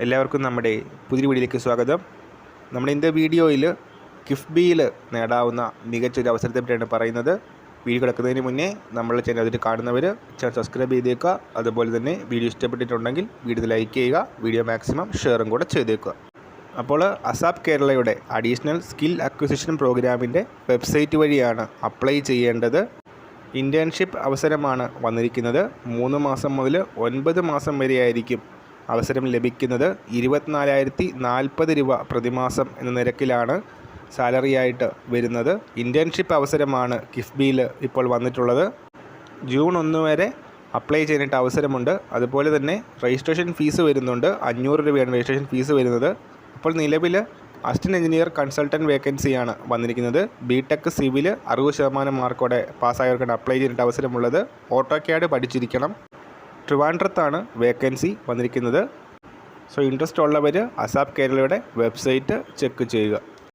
എല്ലാവർക്കും നമ്മുടെ പുതിയ വീഡിയോയിലേക്ക് സ്വാഗതം. നമ്മൾ ഇന്നത്തെ വീഡിയോയിൽ കിഫ്ബിയിൽ നേടാവുന്ന മികച്ചൊരു അവസരത്തെ പറ്റിയാണ് പറയുന്നത്. വീഡിയോ കിടക്കുന്നതിന് മുന്നേ നമ്മൾ ചാനൽ അതിൽ കാണുന്നവർ ചാനൽ സബ്സ്ക്രൈബ് ചെയ്തേക്കുക. അതുപോലെ തന്നെ വീഡിയോ ഇഷ്ടപ്പെട്ടിട്ടുണ്ടെങ്കിൽ വീഡിയോ ലൈക്ക് ചെയ്യുക വീഡിയോ മാക്സിമം ഷെയറും കൂടെ ചെയ്തേക്കുക. അപ്പോൾ അസാബ് കേരളയുടെ അഡീഷണൽ സ്കിൽ അക്വിസിഷൻ പ്രോഗ്രാമിന്റെ വെബ്സൈറ്റ് വഴിയാണ് അപ്ലൈ ചെയ്യേണ്ടത്. ഇന്റേൺഷിപ്പ് അവസരമാണ് വന്നിരിക്കുന്നത്. മൂന്ന് മാസം മുതൽ ഒൻപത് മാസം വരെയായിരിക്കും അവസരം ലഭിക്കുന്നത് ഇരുപത്തിനാലായിരത്തി നാൽപ്പത് രൂപ പ്രതിമാസം എന്ന നിരക്കിലാണ് സാലറിയായിട്ട് വരുന്നത്. ഇന്റേൺഷിപ്പ് അവസരമാണ് കിഫ്ബിയിൽ ഇപ്പോൾ വന്നിട്ടുള്ളത്. ജൂൺ ഒന്ന് വരെ അപ്ലൈ ചെയ്തിട്ട് അവസരമുണ്ട്. അതുപോലെ തന്നെ രജിസ്ട്രേഷൻ ഫീസ് വരുന്നുണ്ട്. അഞ്ഞൂറ് രൂപയാണ് രജിസ്ട്രേഷൻ ഫീസ് വരുന്നത്. അപ്പോൾ നിലവിൽ അസിസ്റ്റന്റ് എഞ്ചിനീയർ കൺസൾട്ടന്റ് വേക്കൻസിയാണ് വന്നിരിക്കുന്നത്. ബി ടെക് സിവിൽ അറുപത് ശതമാനം മാർക്കോടെ പാസ്സായവർക്കാണ് അപ്ലൈ ചെയ്തിട്ട് അവസരമുള്ളത്. ഓട്ടോക്യാഡ് പഠിച്ചിരിക്കണം. ട്രിവാൻഡ്രത്താണ് വേക്കൻസി വന്നിരിക്കുന്നത്. സോ ഇൻട്രസ്റ്റ് ഉള്ളവർ അസാപ് കേരളയുടെ വെബ്സൈറ്റ് ചെക്ക് ചെയ്യുക.